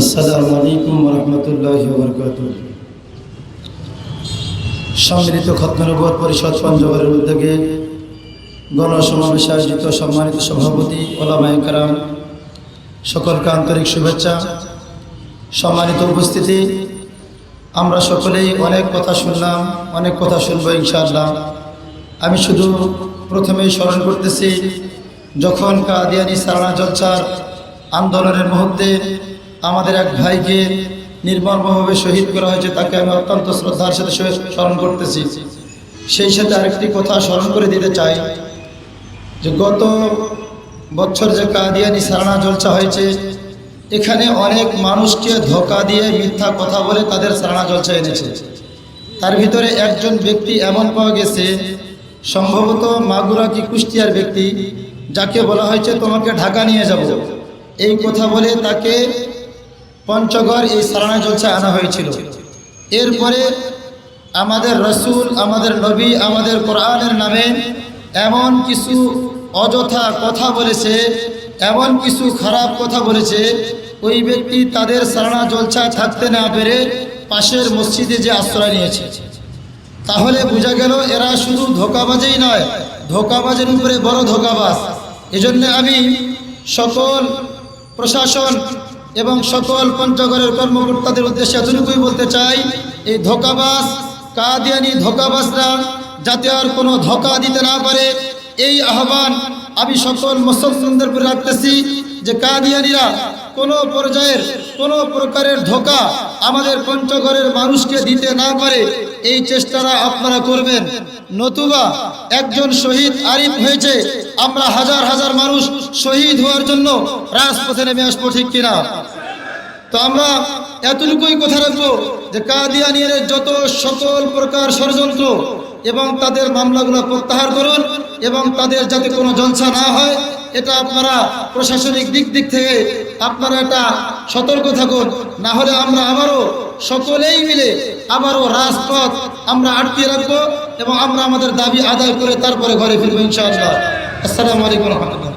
আসসালামু আলাইকুম রহমতুল্লাহ বরকাত সম্মিলিত খতনবদ পরিষদ পঞ্চগড়ের উদ্যোগে গণসমাবেশে আয়োজিত সম্মানিত সভাপতি ওলামায় কারাম সকলকে আন্তরিক শুভেচ্ছা। সম্মানিত উপস্থিতি, আমরা সকলেই অনেক কথা শুনলাম, অনেক কথা শুনব ইনশাআল্লাহ। আমি শুধু প্রথমেই স্মরণ করতেছি, যখন কাদিয়ানি সারানা জলসার আন্দোলনের মুহূর্তে আমাদের এক ভাইকে নির্মমভাবে শহীদ করা হয়েছে, তাকে আমি অত্যন্ত শ্রদ্ধার সাথে স্মরণ করতেছি। সেই সাথে আরেকটি কথা স্মরণ করে দিতে চাই, যে গত বছর যে কাদিয়ানি সারানা জলসা হয়েছে, এখানে অনেক মানুষকে ধোকা দিয়ে মিথ্যা কথা বলে তাদের সারানা জলসা এনেছে। তার ভিতরে একজন ব্যক্তি এমন পাওয়া গেছে, সম্ভবত মাগুরা কি কুষ্টিয়ার ব্যক্তি, যাকে বলা হয়েছে, তোমাকে ঢাকা নিয়ে যাব। এই কথা বলে তাকে পঞ্চগড় এই সারানা জলসায় আনা হয়েছিল। এরপরে আমাদের রসুল, আমাদের নবী, আমাদের কোরআনের নামে এমন কিছু অযথা কথা বলেছে, এমন কিছু খারাপ কথা বলেছে, ওই ব্যক্তি তাদের সারানা জলসায় থাকতে না পেরে পাশের মসজিদে যে আশ্রয় নিয়েছে। তাহলে বোঝা গেল এরা শুধু ধোকাবাজেই নয়, ধোকাবাজের উপরে বড় ধোকাবাজ। এজন্য আমি সকল প্রশাসন এবং সকল পঞ্চগড়ের কর্মকর্তাদের উদ্দেশ্যে এতটুকুই বলতে চাই, এই ধোকাবাজ, কাদিয়ানি ধোকাবাসরা যাতে আর কোনো ধোকা দিতে না পারে, এই আহ্বান আমি সকল মুসলমানদের উপরে রাখতেছি যে কাদিয়ানিরা কোনো পর্যায়ের কোনো প্রকারের ধোকা আমাদের পঞ্চগড়ের মানুষকে দিতে না পারে এই চেষ্টাটা আপনারা করবেন। নতুবা একজন শহীদ আরিফ হয়েছে। আমরা হাজার হাজার মানুষ শহীদ হওয়ার জন্য রাজপথে নেমে আসব ঠিক কিনা? তো আমরা এতটুকুই কথা রাখব যে কাদিয়ানিয়ার যত সকল প্রকার ষড়যন্ত্র এবং তাদের মামলাগুলো প্রত্যাহার করুন এবং তাদের যাতে কোনো জলসা না হয়, এটা আপনারা প্রশাসনিক দিক দিক থেকে আপনারা এটা সতর্ক থাকুন। না হলে আমরা আবারও সকলেই মিলে আবারও রাজপথ আমরা আটকে রাখব এবং আমরা আমাদের দাবি আদায় করে তারপরে ঘরে ফিরবো ইনশাআল্লাহ। আসসালামু আলাইকুম রহমতুল্লাহ।